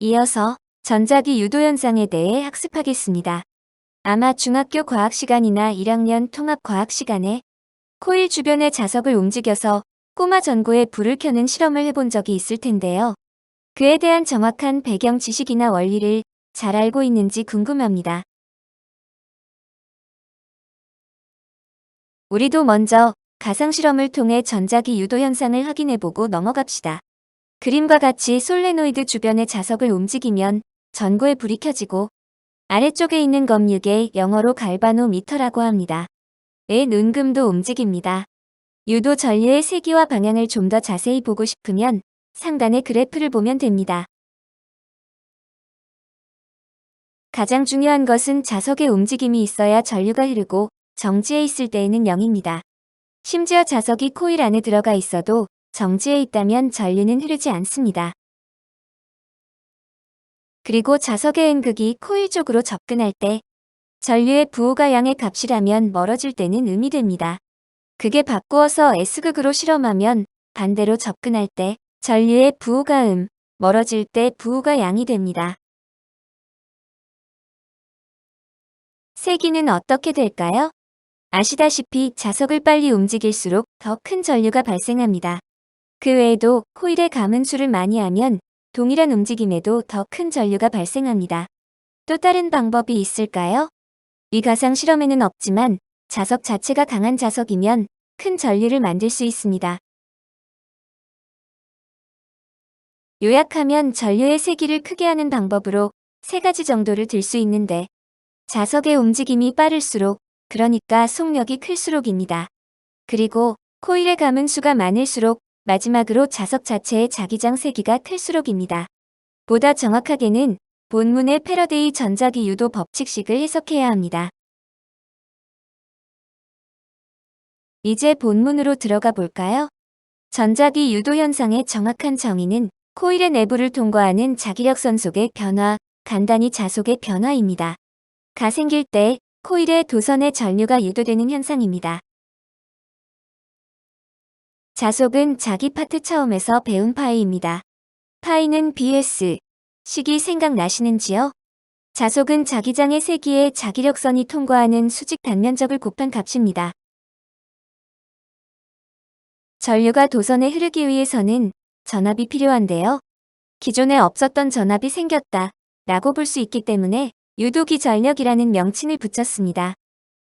이어서 전자기 유도 현상에 대해 학습하겠습니다. 아마 중학교 과학 시간이나 1학년 통합 과학 시간에 코일 주변의 자석을 움직여서 꼬마 전구에 불을 켜는 실험을 해본 적이 있을 텐데요. 그에 대한 정확한 배경 지식이나 원리를 잘 알고 있는지 궁금합니다. 우리도 먼저 가상실험을 통해 전자기 유도 현상을 확인해보고 넘어갑시다. 그림과 같이 솔레노이드 주변의 자석을 움직이면 전구에 불이 켜지고 아래쪽에 있는 검육에 영어로 갈바노미터라고 합니다. 의 눈금도 움직입니다. 유도 전류의 세기와 방향을 좀 더 자세히 보고 싶으면 상단의 그래프를 보면 됩니다. 가장 중요한 것은 자석의 움직임이 있어야 전류가 흐르고 정지해 있을 때에는 0입니다. 심지어 자석이 코일 안에 들어가 있어도 정지해 있다면 전류는 흐르지 않습니다. 그리고 자석의 N극이 코일 쪽으로 접근할 때 전류의 부호가 양의 값이라면 멀어질 때는 음이 됩니다. 그게 바꾸어서 S극으로 실험하면 반대로 접근할 때 전류의 부호가 음, 멀어질 때 부호가 양이 됩니다. 세기는 어떻게 될까요? 아시다시피 자석을 빨리 움직일수록 더 큰 전류가 발생합니다. 그 외에도 코일에 감은수를 많이 하면 동일한 움직임에도 더 큰 전류가 발생합니다. 또 다른 방법이 있을까요? 이 가상 실험에는 없지만 자석 자체가 강한 자석이면 큰 전류를 만들 수 있습니다. 요약하면 전류의 세기를 크게 하는 방법으로 세 가지 정도를 들 수 있는데 자석의 움직임이 빠를수록 그러니까 속력이 클수록입니다. 그리고 코일에 감은 수가 많을수록 마지막으로 자석 자체의 자기장 세기가 클수록입니다. 보다 정확하게는 본문의 패러데이 전자기 유도 법칙식을 해석해야 합니다. 이제 본문으로 들어가 볼까요? 전자기 유도 현상의 정확한 정의는 코일의 내부를 통과하는 자기력 선 속의 변화, 간단히 자속의 변화입니다. 가 생길 때 코일의 도선에 전류가 유도되는 현상입니다. 자속은 자기 파트 처음에서 배운 파이입니다. 파이는 BS, 식이 생각나시는지요? 자속은 자기장의 세기에 자기력선이 통과하는 수직 단면적을 곱한 값입니다. 전류가 도선에 흐르기 위해서는 전압이 필요한데요. 기존에 없었던 전압이 생겼다 라고 볼 수 있기 때문에 유도기 전력이라는 명칭을 붙였습니다.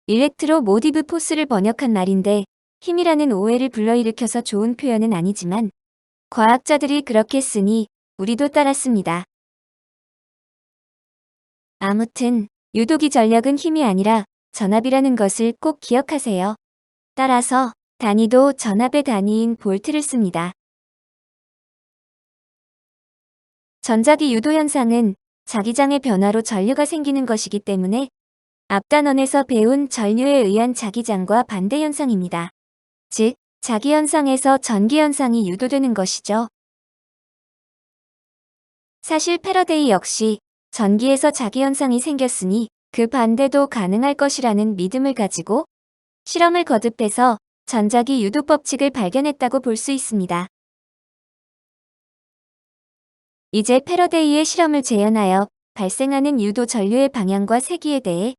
일렉트로 모디브 포스를 번역한 말인데 힘이라는 오해를 불러일으켜서 좋은 표현은 아니지만 과학자들이 그렇게 쓰니 우리도 따랐습니다. 아무튼 유도기 전력은 힘이 아니라 전압이라는 것을 꼭 기억하세요. 따라서 단위도 전압의 단위인 볼트를 씁니다. 전자기 유도 현상은 자기장의 변화로 전류가 생기는 것이기 때문에 앞 단원에서 배운 전류에 의한 자기장과 반대 현상입니다. 즉, 자기 현상에서 전기 현상이 유도되는 것이죠. 사실 패러데이 역시 전기에서 자기 현상이 생겼으니 그 반대도 가능할 것이라는 믿음을 가지고 실험을 거듭해서 전자기 유도 법칙을 발견했다고 볼 수 있습니다. 이제 패러데이의 실험을 재현하여 발생하는 유도 전류의 방향과 세기에 대해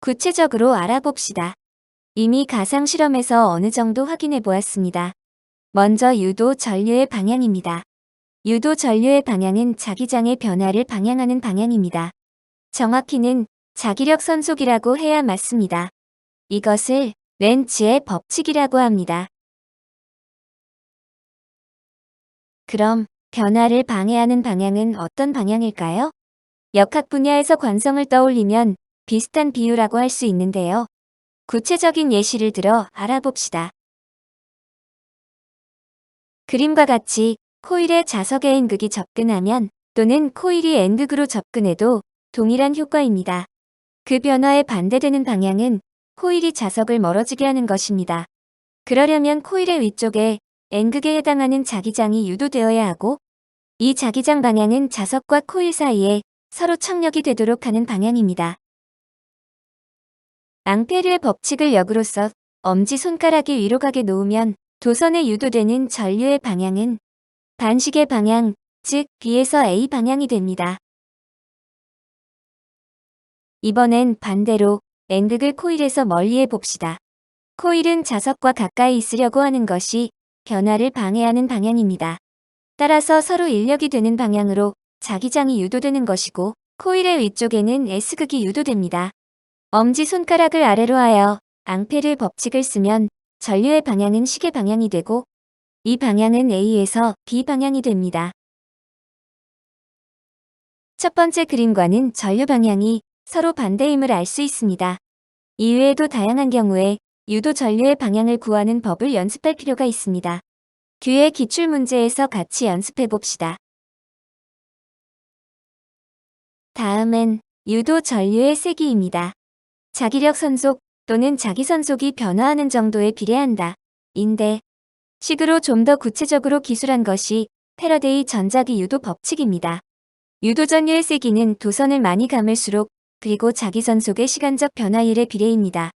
구체적으로 알아봅시다. 이미 가상 실험에서 어느 정도 확인해 보았습니다. 먼저 유도 전류의 방향입니다. 유도 전류의 방향은 자기장의 변화를 방향하는 방향입니다. 정확히는 자기력 선속이라고 해야 맞습니다. 이것을 렌츠의 법칙이라고 합니다. 그럼 변화를 방해하는 방향은 어떤 방향일까요? 역학 분야에서 관성을 떠올리면 비슷한 비유라고 할 수 있는데요. 구체적인 예시를 들어 알아봅시다. 그림과 같이 코일에 자석의 N극이 접근하면 또는 코일이 N극으로 접근해도 동일한 효과입니다. 그 변화에 반대되는 방향은 코일이 자석을 멀어지게 하는 것입니다. 그러려면 코일의 위쪽에 N극에 해당하는 자기장이 유도되어야 하고 이 자기장 방향은 자석과 코일 사이에 서로 청력이 되도록 하는 방향입니다. 앙페르의 법칙을 역으로써 엄지손가락이 위로 가게 놓으면 도선에 유도되는 전류의 방향은 반식의 방향, 즉 B에서 A 방향이 됩니다. 이번엔 반대로 N극을 코일에서 멀리 해 봅시다. 코일은 자석과 가까이 있으려고 하는 것이 변화를 방해하는 방향입니다. 따라서 서로 인력이 되는 방향으로 자기장이 유도되는 것이고 코일의 위쪽에는 S극이 유도됩니다. 엄지손가락을 아래로 하여 앙페르 법칙을 쓰면 전류의 방향은 시계 방향이 되고 이 방향은 A에서 B 방향이 됩니다. 첫 번째 그림과는 전류 방향이 서로 반대임을 알 수 있습니다. 이외에도 다양한 경우에 유도 전류의 방향을 구하는 법을 연습할 필요가 있습니다. 뒤에 기출 문제에서 같이 연습해 봅시다. 다음은 유도 전류의 세기입니다. 자기력 선속 또는 자기 선속이 변화하는 정도에 비례한다. 인데 식으로 좀 더 구체적으로 기술한 것이 패러데이 전자기 유도 법칙입니다. 유도 전류의 세기는 도선을 많이 감을수록 그리고 자기 선속의 시간적 변화율에 비례입니다.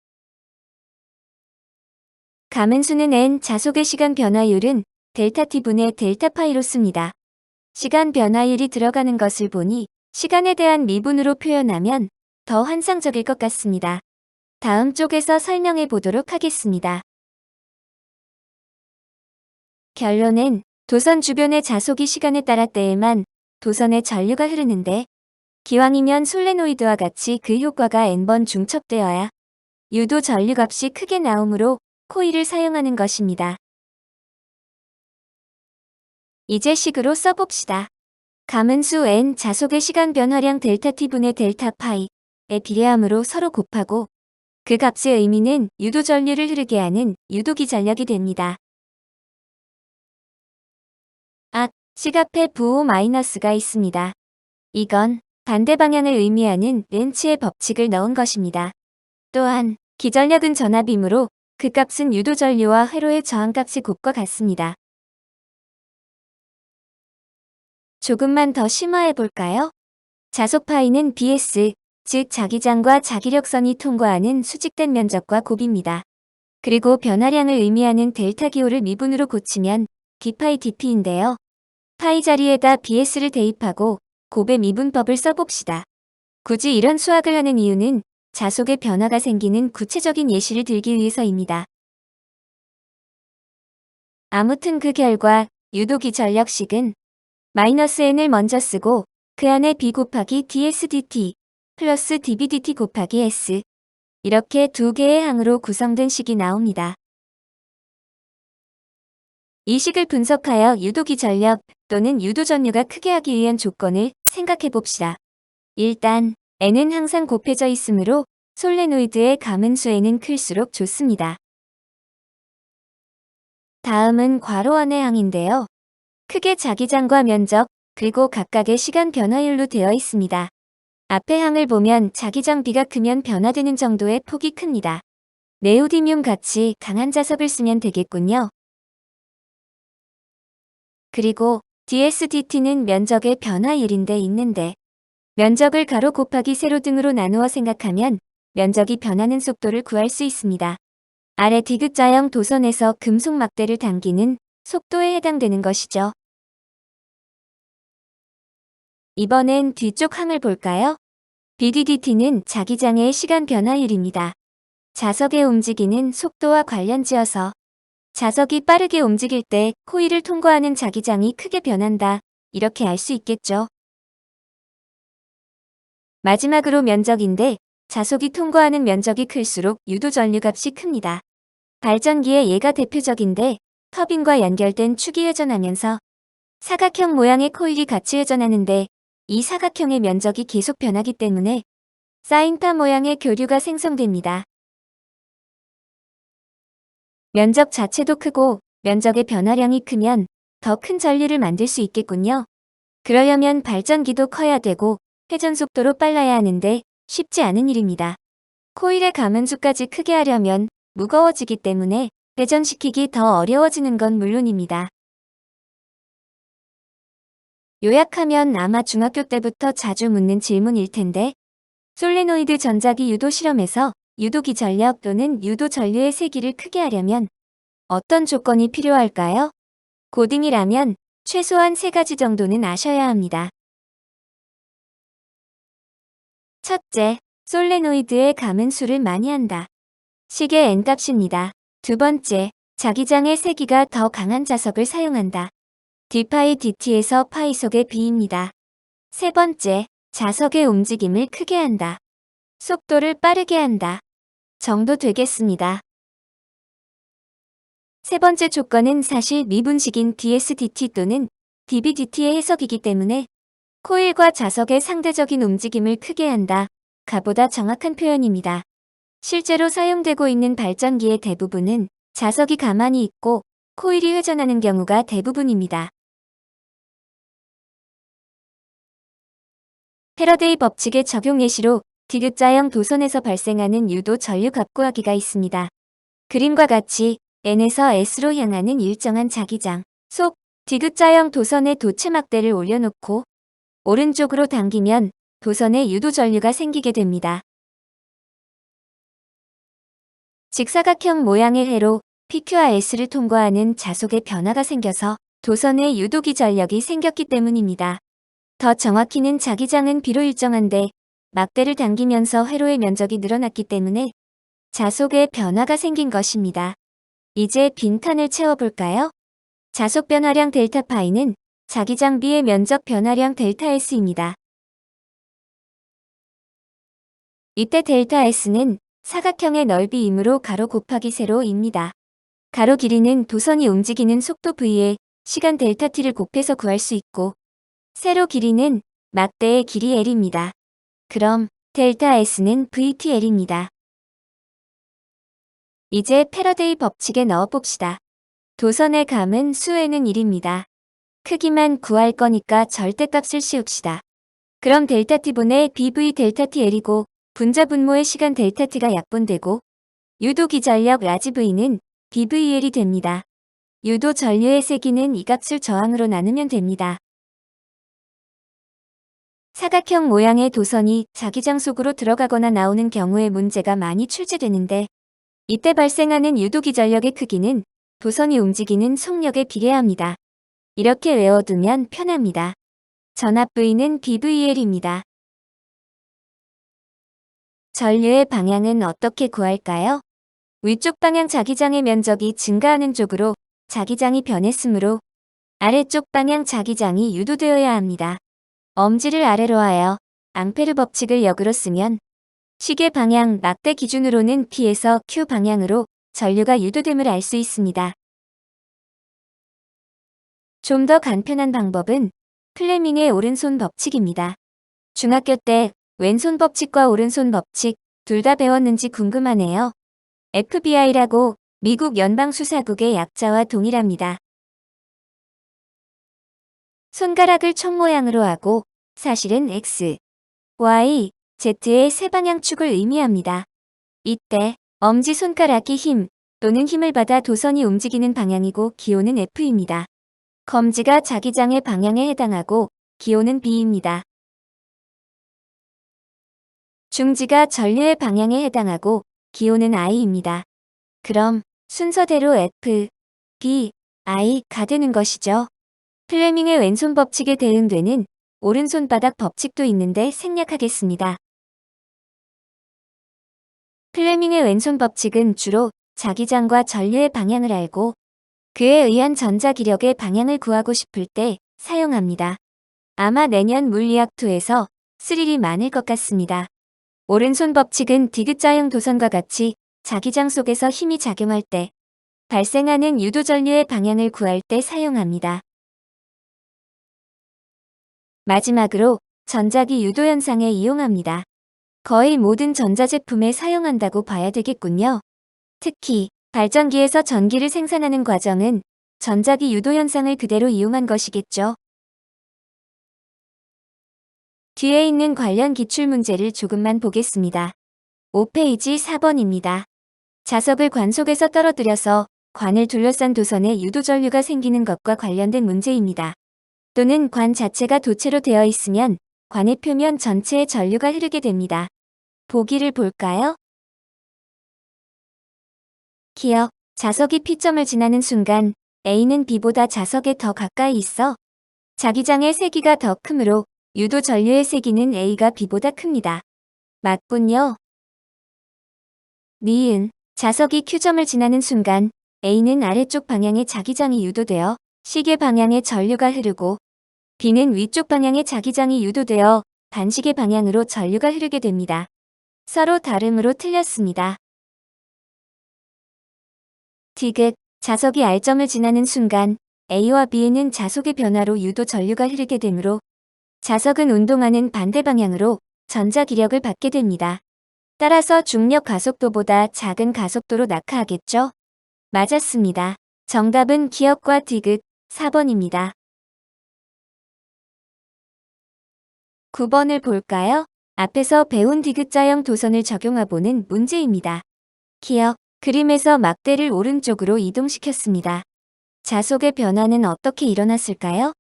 가문수는 n 자속의 시간 변화율은 델타 t분의 델타 파이로 씁니다. 시간 변화율이 들어가는 것을 보니 시간에 대한 미분으로 표현하면 더 환상적일 것 같습니다. 다음 쪽에서 설명해 보도록 하겠습니다. 결론은 도선 주변의 자속이 시간에 따라 때에만 도선의 전류가 흐르는데 기왕이면 솔레노이드와 같이 그 효과가 n번 중첩되어야 유도 전류값이 크게 나오므로 코일을 사용하는 것입니다. 이제 식으로 써봅시다. 가문수 n 자속의 시간 변화량 델타 t분의 델타 파이에 비례하므로 서로 곱하고 그 값의 의미는 유도 전류를 흐르게 하는 유도기 전력이 됩니다. 아, 식 앞에 부호 마이너스가 있습니다. 이건 반대 방향을 의미하는 렌치의 법칙을 넣은 것입니다. 또한 기전력은 전압이므로 그 값은 유도 전류와 회로의 저항값이 곱과 같습니다. 조금만 더 심화해 볼까요? 자속 파이는 BS, 즉 자기장과 자기력선이 통과하는 수직된 면적과 곱입니다. 그리고 변화량을 의미하는 델타 기호를 미분으로 고치면 D파이 DP인데요. 파이 자리에다 BS를 대입하고 곱의 미분법을 써봅시다. 굳이 이런 수학을 하는 이유는 자속의 변화가 생기는 구체적인 예시를 들기 위해서입니다. 아무튼 그 결과 유도기 전력식은 마이너스 n을 먼저 쓰고 그 안에 b 곱하기 dsdt 플러스 dbdt 곱하기 s 이렇게 두 개의 항으로 구성된 식이 나옵니다. 이 식을 분석하여 유도기 전력 또는 유도 전류가 크게 하기 위한 조건을 생각해 봅시다. 일단 n은 항상 곱해져 있으므로 솔레노이드의 가문수에는 클수록 좋습니다. 다음은 괄호 안의 항인데요. 크게 자기장과 면적, 그리고 각각의 시간 변화율로 되어 있습니다. 앞의 항을 보면 자기장 비가 크면 변화되는 정도의 폭이 큽니다. 네오디뮴 같이 강한 자석을 쓰면 되겠군요. 그리고 DSDT는 면적의 변화율인데 있는데 면적을 가로 곱하기 세로 등으로 나누어 생각하면 면적이 변하는 속도를 구할 수 있습니다. 아래 디귿자형 도선에서 금속 막대를 당기는 속도에 해당되는 것이죠. 이번엔 뒤쪽 항을 볼까요? BDDT는 자기장의 시간 변화율입니다. 자석의 움직이는 속도와 관련지어서 자석이 빠르게 움직일 때 코일을 통과하는 자기장이 크게 변한다. 이렇게 알 수 있겠죠. 마지막으로 면적인데 자석이 통과하는 면적이 클수록 유도 전류값이 큽니다. 발전기에 얘가 대표적인데 터빈과 연결된 축이 회전하면서 사각형 모양의 코일이 같이 회전하는데 이 사각형의 면적이 계속 변하기 때문에 사인파 모양의 교류가 생성됩니다. 면적 자체도 크고 면적의 변화량이 크면 더 큰 전류를 만들 수 있겠군요. 그러려면 발전기도 커야 되고 회전 속도로 빨라야 하는데 쉽지 않은 일입니다. 코일의 가문수까지 크게 하려면 무거워지기 때문에 회전시키기 더 어려워지는 건 물론입니다. 요약하면 아마 중학교 때부터 자주 묻는 질문일 텐데 솔레노이드 전자기 유도 실험에서 유도 기 전력 또는 유도 전류의 세기를 크게 하려면 어떤 조건이 필요할까요? 고딩이라면 최소한 세 가지 정도는 아셔야 합니다. 첫째, 솔레노이드의 감은 수를 많이 한다. 시계 N값입니다. 두 번째, 자기장의 세기가 더 강한 자석을 사용한다. D파이 dt에서 파이 속의 b입니다. 세 번째, 자석의 움직임을 크게 한다. 속도를 빠르게 한다. 정도 되겠습니다. 세 번째 조건은 사실 미분식인 dsdt 또는 dbdt의 해석이기 때문에 코일과 자석의 상대적인 움직임을 크게 한다. 가보다 정확한 표현입니다. 실제로 사용되고 있는 발전기의 대부분은 자석이 가만히 있고 코일이 회전하는 경우가 대부분입니다. 패러데이 법칙의 적용 예시로 디귿자형 도선에서 발생하는 유도 전류 갑구하기가 있습니다. 그림과 같이 N에서 S로 향하는 일정한 자기장, 속, 디귿자형 도선에 도체막대를 올려놓고 오른쪽으로 당기면 도선에 유도 전류가 생기게 됩니다. 직사각형 모양의 회로 PQ와 S를 통과하는 자속의 변화가 생겨서 도선에 유도기 전력이 생겼기 때문입니다. 더 정확히는 자기장은 비로 일정한데 막대를 당기면서 회로의 면적이 늘어났기 때문에 자속의 변화가 생긴 것입니다. 이제 빈칸을 채워볼까요? 자속 변화량 델타 파이는 자기장 B의 면적 변화량 델타 S입니다. 이때 델타 S는 사각형의 넓이이므로 가로 곱하기 세로입니다. 가로 길이는 도선이 움직이는 속도 V에 시간 델타 T를 곱해서 구할 수 있고 세로 길이는 막대의 길이 L입니다. 그럼 델타 S는 VTL입니다. 이제 패러데이 법칙에 넣어 봅시다. 도선의 감은 수에는 1입니다. 크기만 구할 거니까 절대값을 씌웁시다. 그럼 델타 t분의 bv 델타 tl이고 분자 분모의 시간 델타 t가 약분되고 유도 기전력 라지 v는 bvl이 됩니다. 유도 전류의 세기는 이 값을 저항으로 나누면 됩니다. 사각형 모양의 도선이 자기장 속으로 들어가거나 나오는 경우에 문제가 많이 출제되는데 이때 발생하는 유도기 전력의 크기는 도선이 움직이는 속력에 비례합니다. 이렇게 외워두면 편합니다. 전압 V는 BVL입니다. 전류의 방향은 어떻게 구할까요? 위쪽 방향 자기장의 면적이 증가하는 쪽으로 자기장이 변했으므로 아래쪽 방향 자기장이 유도되어야 합니다. 엄지를 아래로 하여 앙페르 법칙을 역으로 쓰면 시계 방향 막대 기준으로는 T에서 Q 방향으로 전류가 유도됨을 알 수 있습니다. 좀 더 간편한 방법은 플레밍의 오른손 법칙입니다. 중학교 때 왼손 법칙과 오른손 법칙 둘 다 배웠는지 궁금하네요. FBI라고 미국 연방수사국의 약자와 동일합니다. 손가락을 총 모양으로 하고 사실은 X, Y, Z의 세 방향축을 의미합니다. 이때 엄지손가락이 힘 또는 힘을 받아 도선이 움직이는 방향이고 기호는 F입니다. 검지가 자기장의 방향에 해당하고 기호는 B입니다. 중지가 전류의 방향에 해당하고 기호는 I입니다. 그럼 순서대로 F, B, I가 되는 것이죠. 플레밍의 왼손 법칙에 대응되는 오른손 바닥 법칙도 있는데 생략하겠습니다. 플레밍의 왼손 법칙은 주로 자기장과 전류의 방향을 알고 그에 의한 전자기력의 방향을 구하고 싶을 때 사용합니다. 아마 내년 물리학2에서 스릴이 많을 것 같습니다. 오른손 법칙은 디귿자형 도선과 같이 자기장 속에서 힘이 작용할 때 발생하는 유도 전류의 방향을 구할 때 사용합니다. 마지막으로 전자기 유도 현상에 이용합니다. 거의 모든 전자제품에 사용한다고 봐야 되겠군요. 특히 발전기에서 전기를 생산하는 과정은 전자기 유도 현상을 그대로 이용한 것이겠죠. 뒤에 있는 관련 기출문제를 조금만 보겠습니다. 5페이지 4번입니다. 자석을 관 속에서 떨어뜨려서 관을 둘러싼 도선에 유도전류가 생기는 것과 관련된 문제입니다. 또는 관 자체가 도체로 되어 있으면 관의 표면 전체에 전류가 흐르게 됩니다. 보기를 볼까요? 기억, 자석이 P점을 지나는 순간 A는 B보다 자석에 더 가까이 있어. 자기장의 세기가 더 크므로 유도 전류의 세기는 A가 B보다 큽니다. 맞군요. 니은 자석이 Q점을 지나는 순간 A는 아래쪽 방향의 자기장이 유도되어 시계 방향의 전류가 흐르고 B는 위쪽 방향의 자기장이 유도되어 반시계 방향으로 전류가 흐르게 됩니다. 서로 다름으로 틀렸습니다. 디귿 자석이 R점을 지나는 순간 A와 B에는 자속의 변화로 유도 전류가 흐르게 되므로 자석은 운동하는 반대 방향으로 전자 기력을 받게 됩니다. 따라서 중력 가속도보다 작은 가속도로 낙하하겠죠? 맞았습니다. 정답은 기억과 디귿 4번입니다. 9번을 볼까요? 앞에서 배운 디귿자형 도선을 적용해보는 문제입니다. 기억, 그림에서 막대를 오른쪽으로 이동시켰습니다. 자속의 변화는 어떻게 일어났을까요?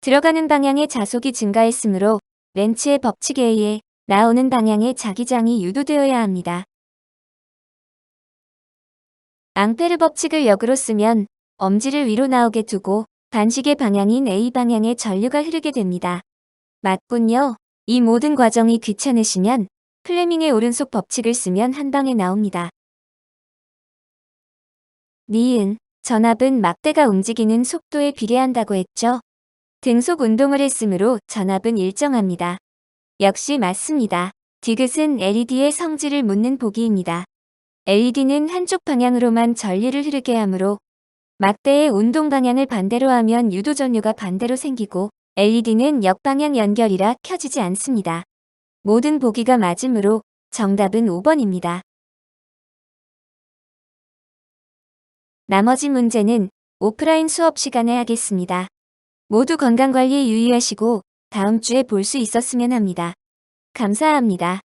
들어가는 방향의 자속이 증가했으므로 렌치의 법칙에 의해 나오는 방향의 자기장이 유도되어야 합니다. 앙페르 법칙을 역으로 쓰면 엄지를 위로 나오게 두고 반시계 방향인 A 방향의 전류가 흐르게 됩니다. 맞군요. 이 모든 과정이 귀찮으시면 플레밍의 오른속 법칙을 쓰면 한 방에 나옵니다. 니은, 전압은 막대가 움직이는 속도에 비례한다고 했죠. 등속 운동을 했으므로 전압은 일정합니다. 역시 맞습니다. 디귿은 LED의 성질을 묻는 보기입니다. LED는 한쪽 방향으로만 전류를 흐르게 하므로 막대의 운동 방향을 반대로 하면 유도 전류가 반대로 생기고 LED는 역방향 연결이라 켜지지 않습니다. 모든 보기가 맞으므로 정답은 5번입니다. 나머지 문제는 오프라인 수업 시간에 하겠습니다. 모두 건강관리에 유의하시고 다음 주에 볼 수 있었으면 합니다. 감사합니다.